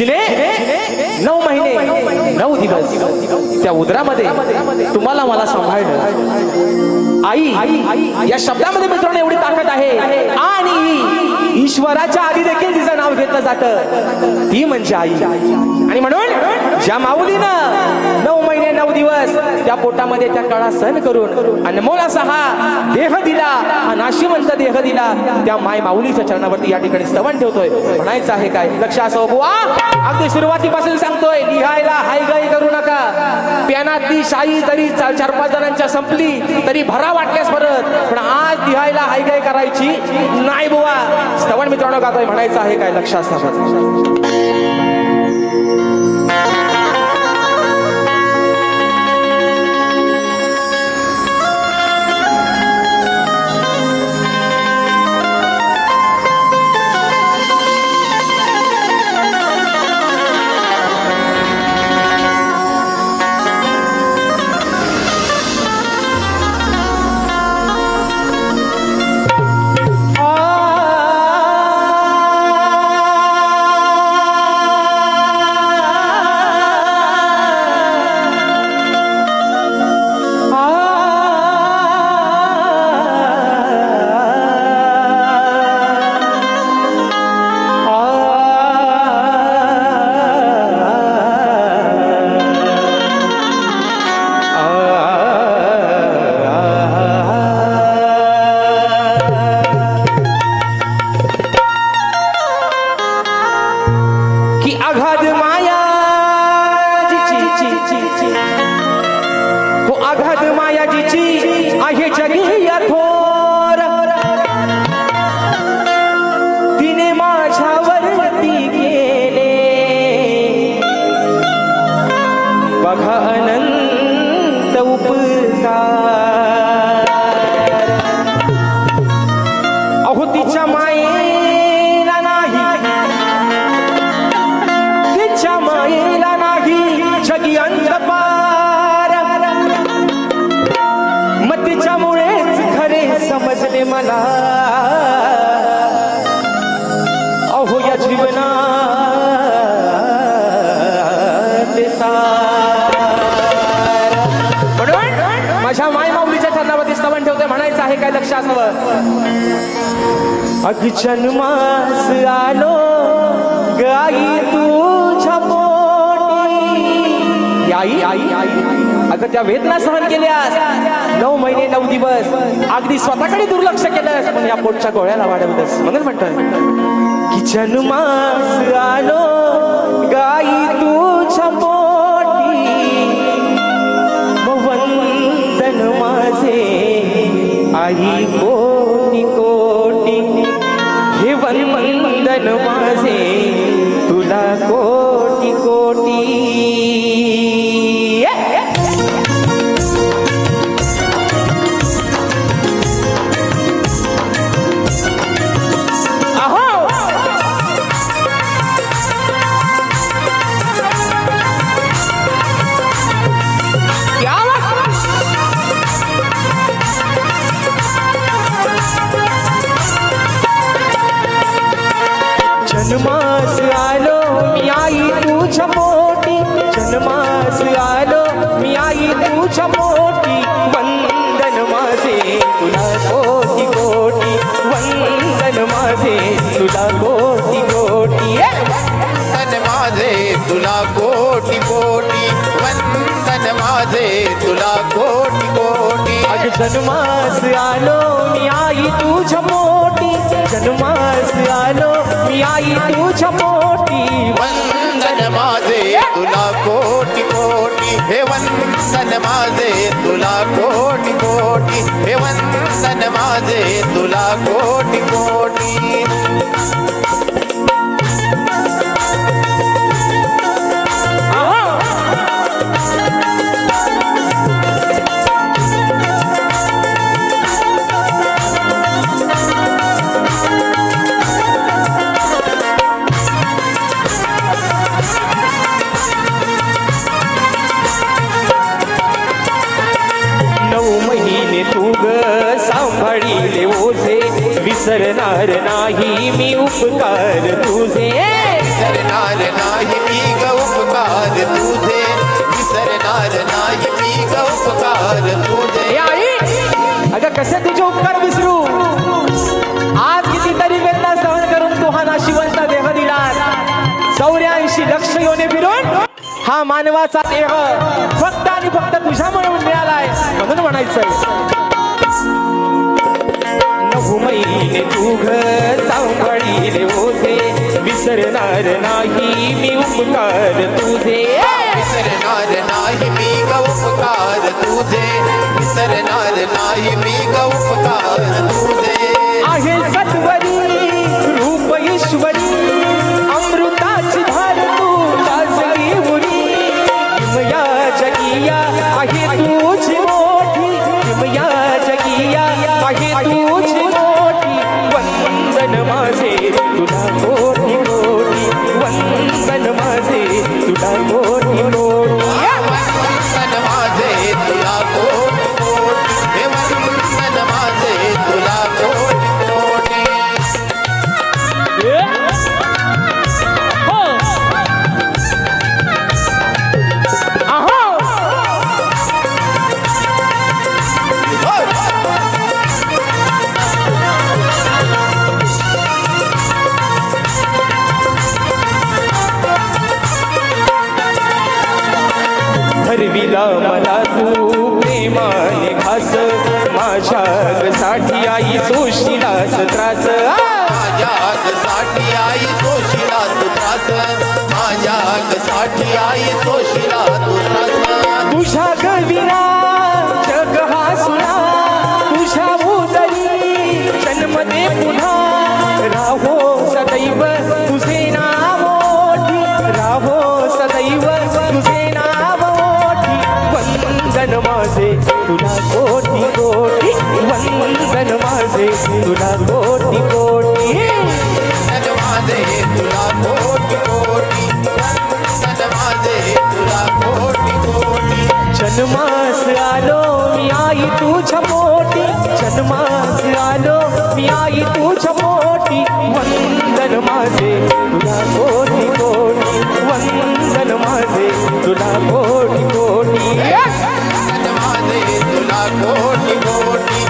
जिने नऊ महिने नऊ दिवस त्या उदरामध्ये तुम्हाला मला सांभाळलं आई या शब्दामध्ये मित्रांनो एवढी ताकद आहे. आणि ईश्वराच्या आधी देखील तिचं नाव घेतलं जातं. ती म्हणजे आई. आणि म्हणून ज्या माऊलीनं नऊ महिने दिवस त्या पोटामध्ये त्या काळा सहन करून अनमोल असा हा देह दिला हा नाशिवंत देह दिला त्या माय माऊलीच्या चरणावरती या ठिकाणी स्तवन ठेवतोय. म्हणायचं आहे काय? लक्ष असो बुवा! अगदी सुरुवातीपासून सांगतोय लिहायला हाय गाय करू नका. प्यानातली शाई तरी चार पाच जणांच्या संपली तरी भरा वाटल्यास परत. पण आज लिहायला हाय गाय करायची नाही बुवा! स्तवन मित्रांनो गातोय म्हणायचं आहे काय? लक्ष असं माया जिची आहे जगी समजले मला. अहो या जीवना माझ्या माय माऊलीच्या चरणावरती स्तवन ठेवते म्हणायचं आहे काय लक्षात हवं? अग जन्मास आलो गाई तू पोटी. आई आई आई. अगं त्या वेदना सहन केल्यास नऊ महिने नऊ दिवस अगदी स्वतःकडे दुर्लक्ष केलंस पण या पोटच्या गोळ्याला वाढवलंस म्हणून म्हणतोय की जन्मास आलो गाई तुझ्या पोटी. वंदन माझे आई कोटी कोटी. हे वंदन माझे तुला कोटी कोटी वंदन माझे तुला कोटी कोटी. अग जन्मास आलो मी आई तुझ्या मोठी. जन्मास आलो मी आई तुझ्या मोठी. वंदन माझे तुला कोटी कोटी. हे वंदन माझे तुला कोटी कोटी. हे वंदन माझे तुला कोटी कोटी. विसरणार नाही मी उपकार तुझे. विसरणार नाही मी ग उपकार तुझे. विसरणार नाही मी ग उपकार तुझे. आई अगं कसे तुझे उपकार विसरू? आज कितीतरी वेदना सहन करून तू हा नाशिवंत देह दिलास चौऱ्याऐंशी लक्ष योने फिरून हा मानवाचा देह फक्त आणि फक्त तुझ्यामुळे मिळालाय म्हणून म्हणायचंय. नऊ महिने तू घर सांभाळीले ओझे. विसरणार नाही मी उपकार तुझे. विसरणार नाही मी उपकार तुझे? विसरणार नाही मी उपकार तुझे? आहे सत्वरी. हरविला मला तू. प्रेमाने घास माझ्या साठी आई सोशीलाच त्रास. माझ्या साठी आई सोशिला तू त्रास. माझ्या साठी आई सोशिला तू त्रास. तुझ्या गविना तुला कोटी कोटी वंदन माझे तुला कोटी कोटी. माझे तुला कोटी कोटी वंदन माझे तुला कोटी कोटी. जन्मास आलो मी आई तुझ्या मोठी जन्मास आलो मी आई तुझ्या कोटी वंदन माझे तुला कोटी Bonnie, Bonnie.